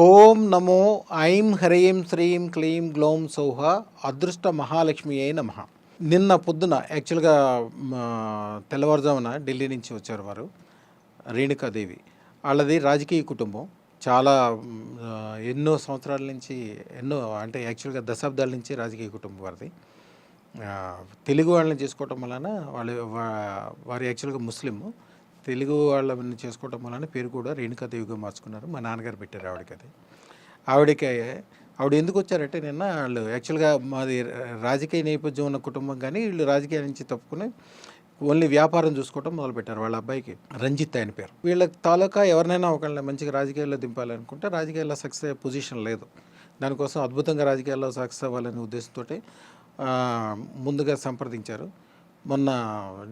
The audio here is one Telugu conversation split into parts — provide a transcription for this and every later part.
ఓం నమో ఐం హ్రీం శ్రీం క్లీం గ్లౌం సౌహ అదృష్ట మహాలక్ష్మి అయి నమ. నిన్న పొద్దున యాక్చువల్గా తెల్లవారుజామున ఢిల్లీ నుంచి వచ్చారు వారు రేణుకాదేవి వాళ్ళది రాజకీయ కుటుంబం. చాలా ఎన్నో సంవత్సరాల నుంచి ఎన్నో అంటే యాక్చువల్గా దశాబ్దాల నుంచి రాజకీయ కుటుంబం వారిది. తెలుగు వాళ్ళని చేసుకోవటం వలన వాళ్ళు వారు యాక్చువల్గా ముస్లిం తెలుగు వాళ్ళని చేసుకోవటం వలన పేరు కూడా రేణుకా దేవిగా మార్చుకున్నారు. మా నాన్నగారు పెట్టారు ఆవిడకి అది. ఆవిడకి ఆవిడ ఎందుకు వచ్చారంటే నిన్న వాళ్ళు యాక్చువల్గా మాది రాజకీయ నేపథ్యం ఉన్న కుటుంబం కానీ వీళ్ళు రాజకీయాల నుంచి తప్పుకుని ఓన్లీ వ్యాపారం చూసుకోవటం మొదలుపెట్టారు వాళ్ళ అబ్బాయికి. రంజిత్ ఆయన పేరు. వీళ్ళ తాలూకా ఎవరినైనా ఒకళ్ళని మంచిగా రాజకీయాల్లో దింపాలనుకుంటే రాజకీయాల్లో సక్సెస్ అయ్యే పొజిషన్ లేదు. దానికోసం అద్భుతంగా రాజకీయాల్లో సక్సెస్ అవ్వాలనే ఉద్దేశంతో ముందుగా సంప్రదించారు. మొన్న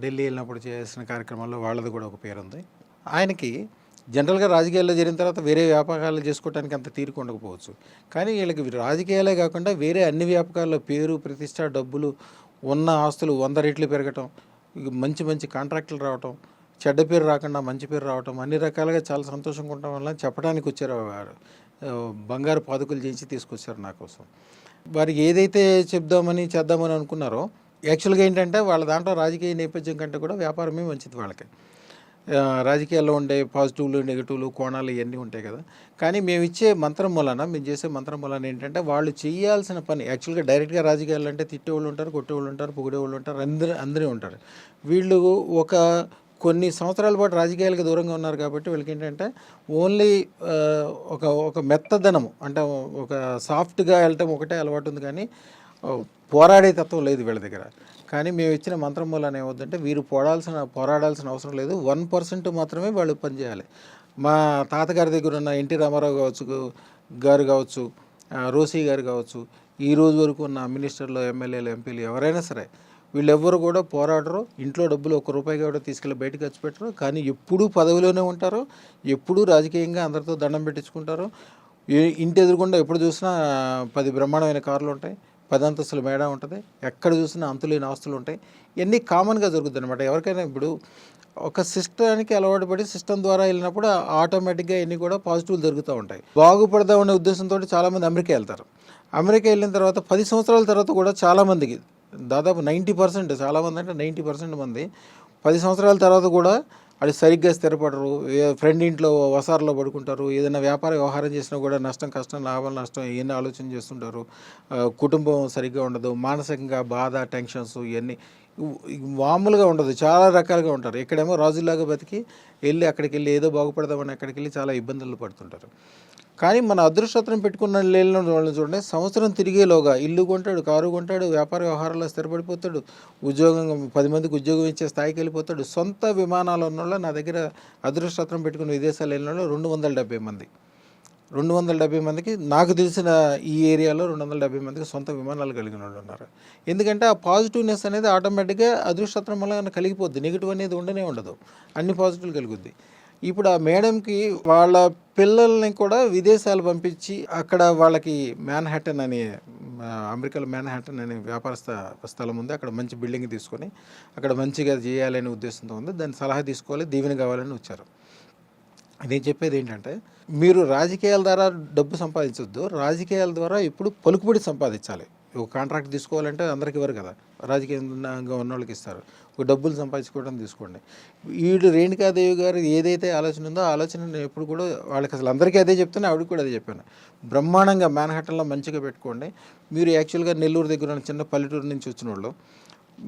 ఢిల్లీ వెళ్ళినప్పుడు చేసిన కార్యక్రమాల్లో వాళ్ళది కూడా ఒక పేరు ఉంది ఆయనకి జనరల్గా రాజకీయాల్లో జరిగిన తర్వాత వేరే వ్యాపకాలు చేసుకోవడానికి అంత తీరిక ఉండకపోవచ్చు కానీ వీళ్ళకి రాజకీయాలే కాకుండా వేరే అన్ని వ్యాపకాల్లో పేరు ప్రతిష్ట డబ్బులు ఉన్న ఆస్తులు వంద రెట్లు పెరగటం మంచి మంచి కాంట్రాక్టులు రావటం చెడ్డ పేరు రాకుండా మంచి పేరు రావటం అన్ని రకాలుగా చాలా సంతోషంగా ఉండటం వల్ల చెప్పడానికి వచ్చారు వారు. బంగారు పాదుకులు చేయించి తీసుకొచ్చారు నా కోసం. వారికి ఏదైతే చెప్దామని చేద్దామని అనుకున్నారో యాక్చువల్గా ఏంటంటే వాళ్ళ దాంట్లో రాజకీయ నేపథ్యం కంటే కూడా వ్యాపారమే మంచిది వాళ్ళకి. రాజకీయాల్లో ఉండే పాజిటివ్లు నెగిటివ్లు కోణాలు ఇవన్నీ ఉంటాయి కదా. కానీ మేము ఇచ్చే మంత్రం మూలన మేము చేసే మంత్రం మూలన ఏంటంటే వాళ్ళు చేయాల్సిన పని యాక్చువల్గా డైరెక్ట్గా రాజకీయాలు అంటే తిట్టేవాళ్ళు ఉంటారు కొట్టేవాళ్ళు ఉంటారు పొగిడేవాళ్ళు ఉంటారు అందరూ అందరూ ఉంటారు. వీళ్ళు ఒక కొన్ని సంవత్సరాల పాటు రాజకీయాలకు దూరంగా ఉన్నారు కాబట్టి వీళ్ళకి ఏంటంటే ఓన్లీ ఒక ఒక మెత్తదనము అంటే ఒక సాఫ్ట్గా వెళ్ళటం ఒకటే అలవాటు ఉంది కానీ పోరాడే తత్వం లేదు వీళ్ళ దగ్గర. కానీ మేము ఇచ్చిన మంత్రం వల్ల ఏమవుతుందంటే వీరు పోరాడాల్సిన పోరాడాల్సిన అవసరం లేదు. వన్ పర్సెంట్ మాత్రమే వాళ్ళు పనిచేయాలి. మా తాతగారి దగ్గర ఉన్న ఎన్టీ రామారావు కావచ్చు గారు కావచ్చు రోసీ గారు కావచ్చు ఈ రోజు వరకు ఉన్న మినిస్టర్లు ఎమ్మెల్యేలు ఎంపీలు ఎవరైనా సరే వీళ్ళెవ్వరు కూడా పోరాడరు. ఇంట్లో డబ్బులు ఒక రూపాయి కూడా తీసుకెళ్ళి బయటకు ఖర్చు పెట్టరు. కానీ ఎప్పుడూ పదవిలోనే ఉంటారు. ఎప్పుడూ రాజకీయంగా అందరితో దండం పెట్టించుకుంటారు. ఇంటి ఎదురుకుండా ఎప్పుడు చూసినా పది బ్రహ్మాండమైన కార్లు ఉంటాయి. పది మేడ ఉంటుంది. ఎక్కడ చూసినా అంతులేని ఆస్తులు ఉంటాయి. ఇవన్నీ కామన్గా జరుగుతుంది అనమాట ఎవరికైనా ఇప్పుడు ఒక సిస్టానికి అలవాటు పడి సిస్టమ్ ద్వారా వెళ్ళినప్పుడు ఆటోమేటిక్గా ఇవన్నీ కూడా పాజిటివ్లు జరుగుతూ ఉంటాయి. బాగుపడదామనే ఉద్దేశంతో చాలామంది అమెరికా వెళ్తారు. అమెరికా వెళ్ళిన తర్వాత పది సంవత్సరాల తర్వాత కూడా చాలామందికి దాదాపు నైంటీ పర్సెంట్ చాలామంది అంటే నైంటీ పర్సెంట్ మంది పది సంవత్సరాల తర్వాత కూడా అది సరిగ్గా స్థిరపడరు. ఏ- ఫ్రెండ్ ఇంట్లో వసారలో పడుకుంటారు. ఏదైనా వ్యాపార వ్యవహారం చేసినా కూడా నష్టం కష్టం లాభం నష్టం ఇవన్నీ ఆలోచన చేస్తుంటారు. కుటుంబం సరిగ్గా ఉండదు. మానసికంగా బాధ టెన్షన్స్ ఇవన్నీ మామూలుగా ఉండదు. చాలా రకాలుగా ఉంటారు. ఇక్కడేమో రాజులాగా బతికి వెళ్ళి అక్కడికి వెళ్ళి ఏదో బాగుపడదామని అక్కడికి వెళ్ళి చాలా ఇబ్బందులు పడుతుంటారు. కానీ మన అదృష్టత్రం పెట్టుకున్న లేని వాళ్ళని చూడండి సంవత్సరం తిరిగేలోగా ఇల్లు కొంటాడు కారు కొంటాడు వ్యాపార వ్యవహారాల్లో స్థిరపడిపోతాడు ఉద్యోగం పది మందికి ఉద్యోగం ఇచ్చే స్థాయికి వెళ్ళిపోతాడు. సొంత విమానాలు ఉన్నోళ్ళ నా దగ్గర అదృష్టత్రం పెట్టుకున్న విదేశాలు వెళ్ళిన వాళ్ళు రెండు వందల డెబ్బై మంది. రెండు వందల డెబ్బై మందికి నాకు తెలిసిన ఈ ఏరియాలో రెండు వందల డెబ్బై మందికి సొంత విమానాలు కలిగిన వాళ్ళు ఉన్నారు. ఎందుకంటే ఆ పాజిటివ్నెస్ అనేది ఆటోమేటిక్గా అదృష్టత్రం వల్ల కలిగిపోద్ది నెగిటివ్ అనేది ఉండనే ఉండదు. అన్ని పాజిటివ్లు కలుగుద్ది. ఇప్పుడు ఆ మేడంకి వాళ్ళ పిల్లల్ని కూడా విదేశాలు పంపించి అక్కడ వాళ్ళకి మ్యాన్హాటన్ అనే అమెరికాలో మ్యాన్హాటన్ అనే వ్యాపార స్థలం ఉంది. అక్కడ మంచి బిల్డింగ్ తీసుకొని అక్కడ మంచిగా చేయాలనే ఉద్దేశంతో ఉంది. దాన్ని సలహా తీసుకోవాలి దీవెన కావాలని వచ్చారు. నేను చెప్పేది ఏంటంటే మీరు రాజకీయాల ద్వారా డబ్బు సంపాదించొద్దు. రాజకీయాల ద్వారా ఇప్పుడు పలుకుబడి సంపాదించాలి. ఒక కాంట్రాక్ట్ తీసుకోవాలంటే అందరికి ఇవ్వరు కదా. రాజకీయంగా ఉన్న వాళ్ళకి ఇస్తారు. ఒక డబ్బులు సంపాదించుకోవడం తీసుకోండి. వీడు రేణుకాదేవి గారు ఏదైతే ఆలోచన ఉందో ఆలోచన ఎప్పుడు కూడా వాళ్ళకి అసలు అందరికీ అదే చెప్తాను ఆవిడ కూడా అదే చెప్పాను. బ్రహ్మాండంగా మ్యాన్హట్టన్లో మంచిగా పెట్టుకోండి. మీరు యాక్చువల్గా నెల్లూరు దగ్గర ఉన్న చిన్న పల్లెటూరు నుంచి వచ్చిన వాళ్ళు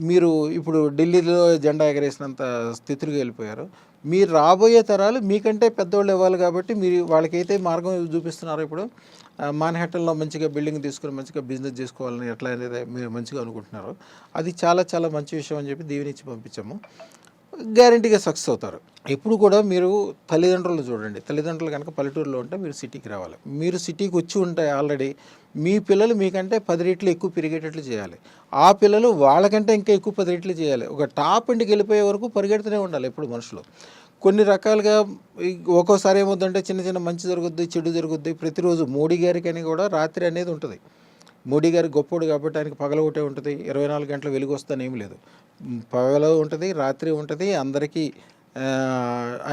మీరు ఇప్పుడు ఢిల్లీలో జెండా ఎగరేసినంత స్థితికి వెళ్ళిపోయారు. మీరు రాబోయే తరాలు మీకంటే పెద్దవాళ్ళు ఇవ్వాలి కాబట్టి మీరు వాళ్ళకైతే మార్గం చూపిస్తున్నారో ఇప్పుడు మాన్హాటన్లో మంచిగా బిల్డింగ్ తీసుకుని మంచిగా బిజినెస్ చేసుకోవాలని ఎట్లా అనేది మీరు మంచిగా అనుకుంటున్నారు. అది చాలా చాలా మంచి విషయం అని చెప్పి దీవెనిచ్చి పంపించాము. గ్యారంటీగా సక్సెస్ అవుతారు. ఎప్పుడు కూడా మీరు తల్లిదండ్రులు చూడండి. తల్లిదండ్రులు కనుక పల్లెటూరులో ఉంటే మీరు సిటీకి రావాలి. మీరు సిటీకి వచ్చి ఉంటే ఆల్రెడీ మీ పిల్లలు మీకంటే పది రెట్లు ఎక్కువ పెరిగేటట్లు చేయాలి. ఆ పిల్లలు వాళ్ళకంటే ఇంకా ఎక్కువ పది రెట్లు చేయాలి. ఒక టాప్ ఇంటికి వెళ్ళిపోయే వరకు పరిగెడుతూనే ఉండాలి ఎప్పుడు మనుషులు. కొన్ని రకాలుగా ఒక్కోసారి ఏమవుతుందంటే చిన్న చిన్న మంచి జరుగుద్ది చెడు జరుగుద్ది. ప్రతిరోజు మోడీ గారికి అని కూడా రాత్రి అనేది ఉంటుంది. మోడీ గారి గొప్పోడు కాబట్టి ఆయనకి పగల ఒకటే ఉంటుంది. ఇరవై నాలుగు గంటలు వెలుగు వస్తాను ఏమి లేదు. పగల ఉంటుంది రాత్రి ఉంటుంది అందరికీ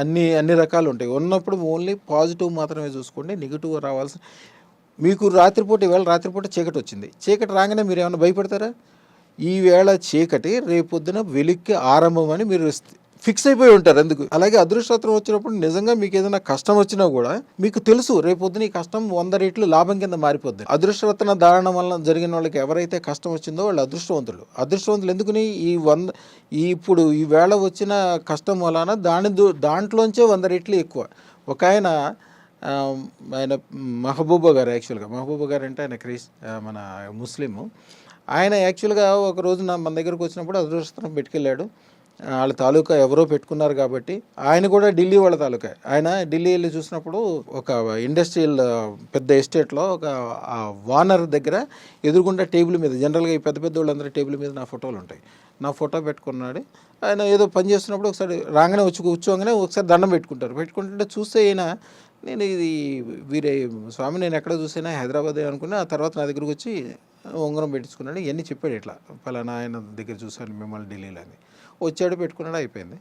అన్ని అన్ని రకాలు ఉంటాయి. ఉన్నప్పుడు ఓన్లీ పాజిటివ్ మాత్రమే చూసుకోండి నెగిటివ్ రావాల్సిన మీకు రాత్రిపూట ఈవేళ రాత్రిపూట చీకటి వచ్చింది. చీకటి రాగానే మీరు ఏమైనా భయపడతారా? ఈవేళ చీకటి రేపొద్దున వెలిక్కి ఆరంభం అని మీరు ఫిక్స్ అయిపోయి ఉంటారు ఎందుకు? అలాగే అదృష్టత్వం వచ్చినప్పుడు నిజంగా మీకు ఏదైనా కష్టం వచ్చినా కూడా మీకు తెలుసు రేపొద్దున ఈ కష్టం వంద రేట్లు లాభం కింద మారిపోద్ది. అదృష్టరత్న దారణం వలన జరిగిన వాళ్ళకి ఎవరైతే కష్టం వచ్చిందో వాళ్ళు అదృష్టవంతులు. అదృష్టవంతులు ఎందుకని? ఈ వంద ఈ ఇప్పుడు ఈ వేళ వచ్చిన కష్టం వలన దాని దాంట్లోంచే వంద రేట్లు ఎక్కువ. ఒక ఆయన ఆయన మహబూబా గారు యాక్చువల్గా. మహబూబా గారు అంటే ఆయన క్రీస్ మన ముస్లిము. ఆయన యాక్చువల్గా ఒక రోజు నా మన దగ్గరకు వచ్చినప్పుడు అదృష్టం పెట్టుకెళ్ళాడు. వాళ్ళ తాలూకా ఎవరో పెట్టుకున్నారు కాబట్టి ఆయన కూడా ఢిల్లీ వాళ్ళ తాలూకా. ఆయన ఢిల్లీ వెళ్ళి చూసినప్పుడు ఒక ఇండస్ట్రియల్ పెద్ద ఎస్టేట్లో ఒక వానర్ దగ్గర ఎదురుకుండా టేబుల్ మీద జనరల్గా ఈ పెద్ద పెద్ద వాళ్ళందరూ టేబుల్ మీద నా ఫోటోలు ఉంటాయి. నా ఫోటో పెట్టుకున్నాడు. ఆయన ఏదో పని చేస్తున్నప్పుడు ఒకసారి రాగానే వచ్చి కూర్చోగానే ఒకసారి దండం పెట్టుకుంటారు. పెట్టుకుంటుంటే చూస్తే ఆయన నేను ఇది వీరే స్వామి నేను ఎక్కడ చూసినా హైదరాబాద్ అనుకున్నా ఆ తర్వాత నా దగ్గరకు వచ్చి ఉంగరం పెట్టించుకున్నాడు. ఇవన్నీ చెప్పాడు ఇట్లా పలానా ఆయన దగ్గర చూశాను మిమ్మల్ని ఢిల్లీలో అని. వచ్చాడు పెట్టుకున్నాడు అయిపోయింది.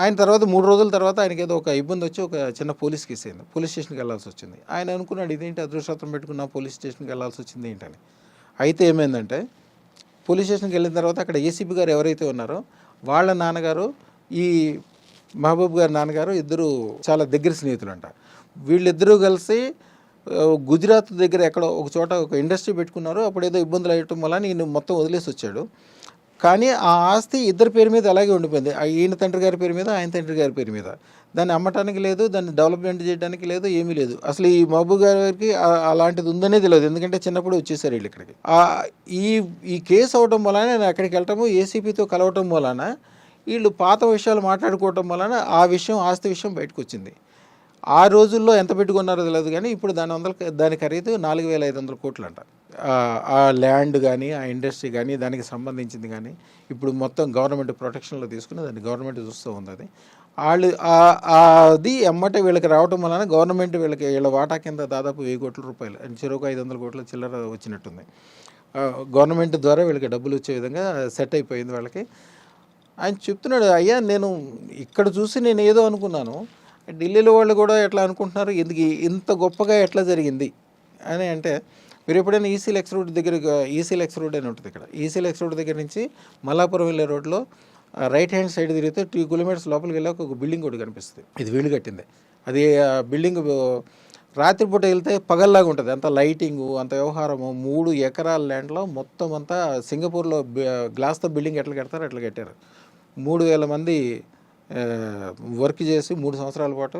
ఆయన తర్వాత మూడు రోజుల తర్వాత ఆయనకి ఏదో ఒక ఇబ్బంది వచ్చి ఒక చిన్న పోలీస్ కేసు అయింది. పోలీస్ స్టేషన్కి వెళ్ళాల్సి వచ్చింది. ఆయన అనుకున్నాడు ఇదేంటి అదృష్టం పెట్టుకున్న పోలీస్ స్టేషన్కి వెళ్ళాల్సి వచ్చింది ఏంటని. అయితే ఏమైందంటే పోలీస్ స్టేషన్కి వెళ్ళిన తర్వాత అక్కడ ఏసీబీ గారు ఎవరైతే ఉన్నారో వాళ్ళ నాన్నగారు ఈ మహబూబ్ గారి నాన్నగారు ఇద్దరు చాలా దగ్గర స్నేహితులు అంట వీళ్ళిద్దరూ కలిసి గుజరాత్ దగ్గర ఎక్కడో ఒక చోట ఒక ఇండస్ట్రీ పెట్టుకున్నారు. అప్పుడు ఏదో ఇబ్బందులు అయ్యటం వల్ల నేను మొత్తం వదిలేసి వచ్చాడు. కానీ ఆ ఆస్తి ఇద్దరి పేరు మీద అలాగే ఉండిపోయింది. ఈయన తండ్రి గారి పేరు మీద ఆయన తండ్రి గారి పేరు మీద. దాన్ని అమ్మటానికి లేదు దాన్ని డెవలప్మెంట్ చేయడానికి లేదు ఏమీ లేదు. అసలు ఈ మహబూబ్ గారికి అలాంటిది ఉందనే తెలియదు. ఎందుకంటే చిన్నప్పుడు వచ్చేసారు వీళ్ళు ఇక్కడికి. ఆ ఈ ఈ కేసు అవడం వలన నేను అక్కడికి వెళ్ళటము ఏసీపీతో కలవటం వలన వీళ్ళు పాత విషయాలు మాట్లాడుకోవటం వలన ఆ విషయం ఆస్తి విషయం బయటకు వచ్చింది. ఆ రోజుల్లో ఎంత పెట్టుకున్నారో తెలియదు కానీ ఇప్పుడు దాని వందల దాని ఖరీదు నాలుగు వేల ఐదు వందల కోట్లు అంట ఆ- ల్యాండ్ కానీ ఆ ఇండస్ట్రీ కానీ దానికి సంబంధించింది కానీ ఇప్పుడు మొత్తం గవర్నమెంట్ ప్రొటెక్షన్లో తీసుకుని దాన్ని గవర్నమెంట్ చూస్తూ ఉంది అది. వాళ్ళు అది ఎమ్మటే వీళ్ళకి రావటం వలన గవర్నమెంట్ వీళ్ళకి వీళ్ళ వాటా కింద దాదాపు వెయ్యి కోట్ల రూపాయలు చెరువుకు ఐదు వందల కోట్ల చిల్లర వచ్చినట్టుంది. గవర్నమెంట్ ద్వారా వీళ్ళకి డబ్బులు వచ్చే విధంగా సెట్ అయిపోయింది వాళ్ళకి. ఆయన చెప్తున్నాడు అయ్యా నేను ఇక్కడ చూసి నేను ఏదో అనుకున్నాను. ఢిల్లీలో వాళ్ళు కూడా ఎట్లా అనుకుంటున్నారు? ఎందుకు ఇంత గొప్పగా ఎట్లా జరిగింది? అని అంటే మీరు ఎప్పుడైనా ఈసీ లెక్స్ రోడ్ దగ్గర ఈసీ లెక్స్ రోడ్ అని ఉంటుంది ఇక్కడ. ఈసీ లెక్స్ రోడ్ దగ్గర నుంచి మల్లాపురం వెళ్ళే రోడ్లో రైట్ హ్యాండ్ సైడ్ తిరిగితే టూ కిలోమీటర్స్ లోపలికి వెళ్ళాక ఒక బిల్డింగ్ ఒకటి కనిపిస్తుంది. ఇది వీళ్ళు కట్టింది. అది ఆ బిల్డింగ్ రాత్రిపూట వెళ్తే పగల్లాగా ఉంటుంది. అంత లైటింగు అంత వ్యవహారము మూడు ఎకరాల ల్యాండ్లో మొత్తం అంతా సింగపూర్లో గ్లాస్తో బిల్డింగ్ ఎట్లా కడతారో అట్లా కట్టారు. మూడు వేల మంది వర్క్ చేసి మూడు సంవత్సరాల పాటు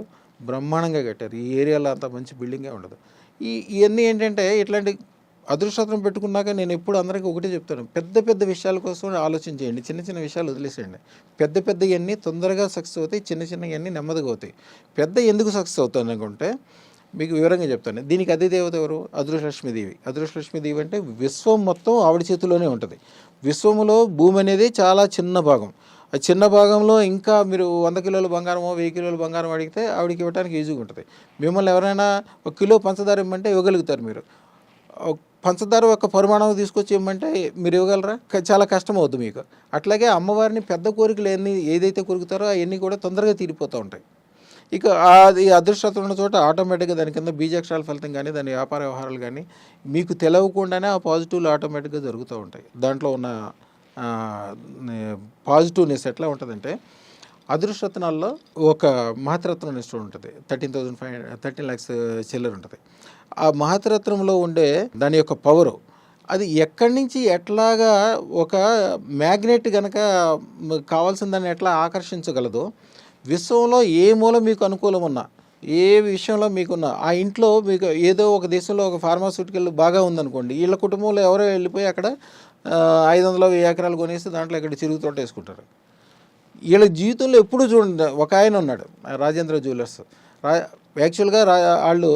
బ్రహ్మాండంగా కట్టారు. ఈ ఏరియాలో అంత మంచి బిల్డింగే ఉండదు. ఈ ఇవన్నీ ఏంటంటే ఇట్లాంటి అదృష్టం పెట్టుకున్నాక నేను ఎప్పుడు అందరికీ ఒకటే చెప్తాను. పెద్ద పెద్ద విషయాల కోసం ఆలోచించేయండి చిన్న చిన్న విషయాలు వదిలేసేయండి. పెద్ద పెద్ద ఇవన్నీ తొందరగా సక్సెస్ అవుతాయి. చిన్న చిన్న ఇవన్నీ నెమ్మదిగా అవుతాయి. పెద్ద ఎందుకు సక్సెస్ అవుతాను అనుకుంటే మీకు వివరంగా చెప్తాను. దీనికి అదే దేవత ఎవరు అదృష్టలక్ష్మీదేవి అదృష్టలక్ష్మీదేవి అంటే విశ్వం మొత్తం ఆవిడ చేతిలోనే ఉంటుంది. విశ్వములో భూమి అనేది చాలా చిన్న భాగం. చిన్న భాగంలో ఇంకా మీరు వంద కిలోల బంగారమో వెయ్యి కిలోల బంగారం అడిగితే ఆవిడకి ఇవ్వడానికి ఈజీగా ఉంటుంది. మిమ్మల్ని ఎవరైనా ఒక కిలో పంచదార ఇవ్వమంటే ఇవ్వగలుగుతారు మీరు. పంచదార యొక్క పరిమాణం తీసుకొచ్చి ఇవ్వమంటే మీరు ఇవ్వగలరా? చాలా కష్టం అవుతుంది మీకు. అట్లాగే అమ్మవారిని పెద్ద కోరికలు ఎన్ని ఏదైతే కోరుకుతారో అవన్నీ కూడా తొందరగా తీరిపోతూ ఉంటాయి. ఇక అది అదృష్టత ఉన్న చోట ఆటోమేటిక్గా దాని కింద బీజాక్షరాల ఫలితం కానీ దాని వ్యాపార వ్యవహారాలు కానీ మీకు తెలవకుండానే ఆ పాజిటివ్లు ఆటోమేటిక్గా జరుగుతూ ఉంటాయి. దాంట్లో ఉన్న పాజిటివ్నెస్ ఎట్లా ఉంటుందంటే అదృష్టరత్నాల్లో ఒక మహతరత్నం స్టోర్ ఉంటుంది. Thirteen thousand five thirteen lakhs చిల్లర ఉంటుంది. ఆ మహతరత్నంలో ఉండే దాని యొక్క పవరు అది ఎక్కడి నుంచి ఎట్లాగా ఒక మ్యాగ్నెట్ కనుక కావాల్సిన దాన్ని ఎట్లా ఆకర్షించగలదో విశ్వంలో ఏ మూల మీకు అనుకూలం ఉన్నా ఏ విషయంలో మీకున్న ఆ ఇంట్లో మీకు ఏదో ఒక దేశంలో ఒక ఫార్మాస్యూటికల్ బాగా ఉందనుకోండి వీళ్ళ కుటుంబంలో ఎవరో వెళ్ళిపోయి అక్కడ ఐదు వందల వెయ్యి ఎకరాలు కొనేసి దాంట్లో ఇక్కడ చిరుగు తోట వేసుకుంటారు. వీళ్ళ జీవితంలో ఎప్పుడు చూడండి ఒక ఆయన ఉన్నాడు రాజేంద్ర జ్యువెలర్స్. రా యాక్చువల్గా రా వాళ్ళు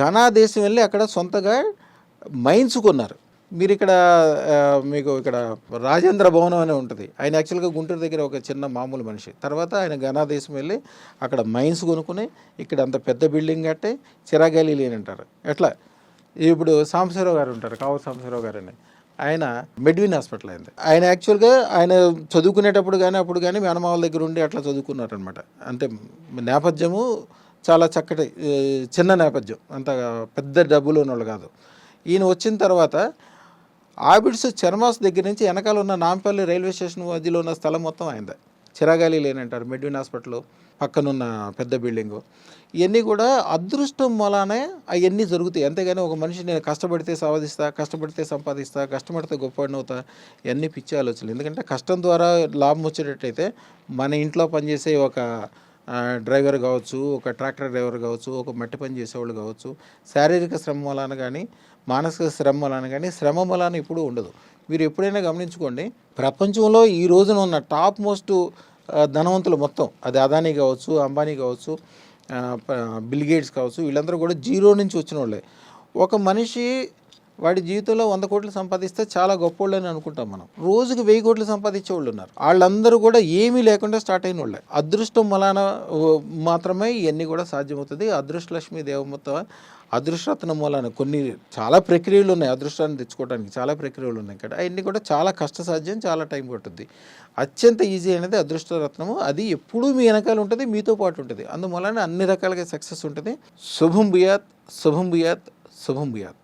ఘనా దేశం వెళ్ళి అక్కడ సొంతగా మైన్స్ కొన్నారు. మీరు ఇక్కడ మీకు ఇక్కడ రాజేంద్ర భవనం అనే ఉంటుంది. ఆయన యాక్చువల్గా గుంటూరు దగ్గర ఒక చిన్న మామూలు మనిషి. తర్వాత ఆయన ఘనా దేశం వెళ్ళి అక్కడ మైన్స్ కొనుక్కుని ఇక్కడ అంత పెద్ద బిల్డింగ్ కట్టి చిరాగాలి లేని అంటారు. ఎట్లా? ఇప్పుడు సాంబశివరావు గారు ఉంటారు కావు సాంబశివరావు గారు అని ఆయన మెడ్విన్ హాస్పిటల్ అయింది. ఆయన యాక్చువల్గా ఆయన చదువుకునేటప్పుడు కానీ అప్పుడు కానీ మేనమావల దగ్గర ఉండి అట్లా చదువుకున్నారనమాట అంటే నేపథ్యము చాలా చక్కటి చిన్న నేపథ్యం. అంత పెద్ద డబ్బులు ఉన్నవాళ్ళు కాదు. ఈయన వచ్చిన తర్వాత ఆబిడ్స్ చర్మాస్ దగ్గర నుంచి వెనకాల ఉన్న నాంపల్లి రైల్వే స్టేషన్ మధ్యలో ఉన్న స్థలం మొత్తం అయింది చిరాగాలి లేనంటారు మెడ్విన్ హాస్పిటల్ పక్కనున్న పెద్ద బిల్డింగు. ఇవన్నీ కూడా అదృష్టం మూలానే అవన్నీ జరుగుతాయి. అంతేగాని ఒక మనిషి నేను కష్టపడితే సాధిస్తా కష్టపడితే సంపాదిస్తా కష్టపడితే గొప్పవాడిని అవుతా ఇవన్నీ పిచ్చి ఆలోచనలు. ఎందుకంటే కష్టం ద్వారా లాభం వచ్చేటట్టయితే మన ఇంట్లో పనిచేసే ఒక డ్రైవర్ కావచ్చు ఒక ట్రాక్టర్ డ్రైవర్ కావచ్చు ఒక మట్టి పని చేసేవాళ్ళు కావచ్చు శారీరక శ్రమ వలన కానీ మానసిక శ్రమ వలన కానీ శ్రమ వలన ఇప్పుడు ఉండదు. మీరు ఎప్పుడైనా గమనించుకోండి ప్రపంచంలో ఈ రోజున ఉన్న టాప్ మోస్ట్ ధనవంతులు మొత్తం అది అదానీ కావచ్చు అంబానీ కావచ్చు బిల్గేట్స్ కావచ్చు వీళ్ళందరూ కూడా జీరో నుంచి వచ్చిన వాళ్ళే ఒక మనిషి వాడి జీవితంలో వంద కోట్లు సంపాదిస్తే చాలా గొప్పోళ్ళు అని అనుకుంటాం మనం. రోజుకి వెయ్యి కోట్లు సంపాదించే వాళ్ళు ఉన్నారు. వాళ్ళందరూ కూడా ఏమీ లేకుండా స్టార్ట్ అయిన వాళ్ళే. అదృష్టం మలాన మాత్రమే ఇవన్నీ కూడా సాధ్యమవుతుంది. అదృష్టలక్ష్మి దేవమత్త అదృష్టరత్నం మూలాన కొన్ని చాలా ప్రక్రియలు ఉన్నాయి. అదృష్టాన్ని తెచ్చుకోవడానికి చాలా ప్రక్రియలు ఉన్నాయి. ఇక్కడ అవన్నీ కూడా చాలా కష్టసాధ్యం చాలా టైం పట్టుద్ది అత్యంత ఈజీ అనేది అదృష్టరత్నము. అది ఎప్పుడూ మీ వెనకాల ఉంటుంది మీతో పాటు ఉంటుంది. అందువలన అన్ని రకాలుగా సక్సెస్ ఉంటుంది. శుభం భూయాత్ శుభం భూయాత్ శుభం భూయాత్.